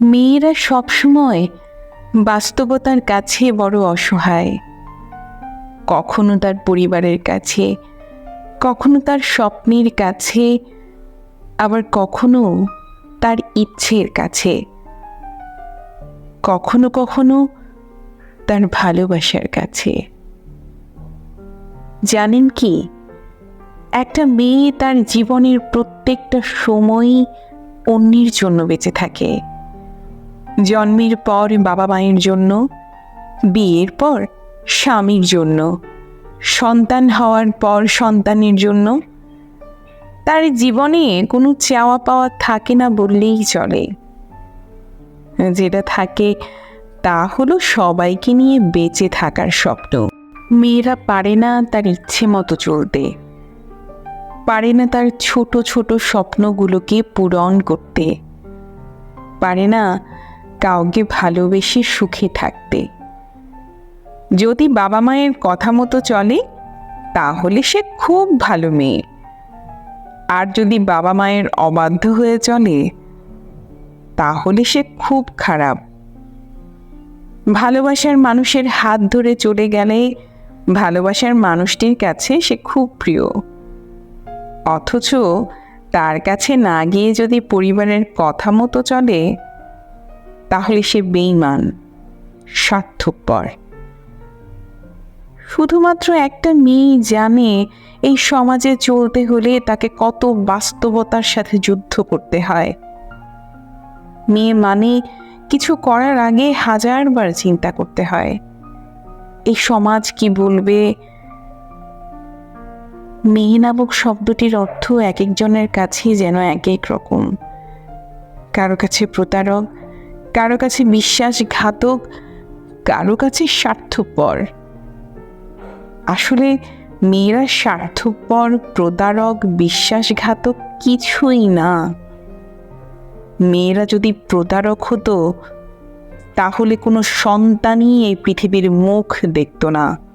মেয়েরা সবসময় বাস্তবতার কাছে বড় অসহায়। কখনো তার পরিবারের কাছে, কখনো তার স্বপ্নের কাছে, আবার কখনো তার ইচ্ছের কাছে। কখনো কখনো তার ভালোবাসার কাছে। জানেন কি? একটা মেয়ে তার জীবনের প্রত্যেকটা সময়ই অন্যের জন্য বেঁচে থাকে। জন্মের পর বাবা মায়ের জন্য, বিয়ের পর স্বামীর জন্য, সন্তান হওয়ার পর সন্তানের জন্য। তার জীবনে কোনো চাওয়া পাওয়া থাকে না বললেই চলে। যেটা থাকে তা হলো সবাইকে নিয়ে বেঁচে থাকার স্বপ্ন। মেয়েরা পারে না তার ইচ্ছে মতো চলতে। পারে না তার ছোট ছোট স্বপ্নগুলোকে পূরণ করতে। পারে না কাউকে ভালোবেসে সুখে থাকতে। যদি বাবা মায়ের কথা মতো চলে, তাহলে সে খুব ভালো মেয়ে। আর যদি বাবা মায়ের অবাধ্য হয়ে চলে, তাহলে সে খুব খারাপ। ভালোবাসার মানুষের হাত ধরে চলে গেলে ভালোবাসার মানুষটির কাছে সে খুব প্রিয়। অথচ তার কাছে না গিয়ে যদি পরিবারের কথা মতো চলে তাহলে সে বেইমান স্বার্থপর। শুধুমাত্র একটা মেয়ে জানে এই সমাজে চলতে হলে তাকে কত বাস্তবতার সাথে যুদ্ধ করতে হয়। মেয়ে মানে কিছু করার আগে হাজারবার চিন্তা করতে হয়। এই সমাজ কি বলবে? মেয়ে নামক শব্দটির অর্থ এক একজনের কাছেই যেন এক এক রকম। কারও কাছে প্রতারক কারও কাছে বিশ্বাসঘাতক, কারও কাছে স্বার্থপর। আসলে মেয়েরা স্বার্থপর, প্রতারক, বিশ্বাসঘাতক কিছুই না। মেয়েরা যদি প্রতারক হতো, তাহলে কোনো সন্তানই এই পৃথিবীর মুখ দেখত না।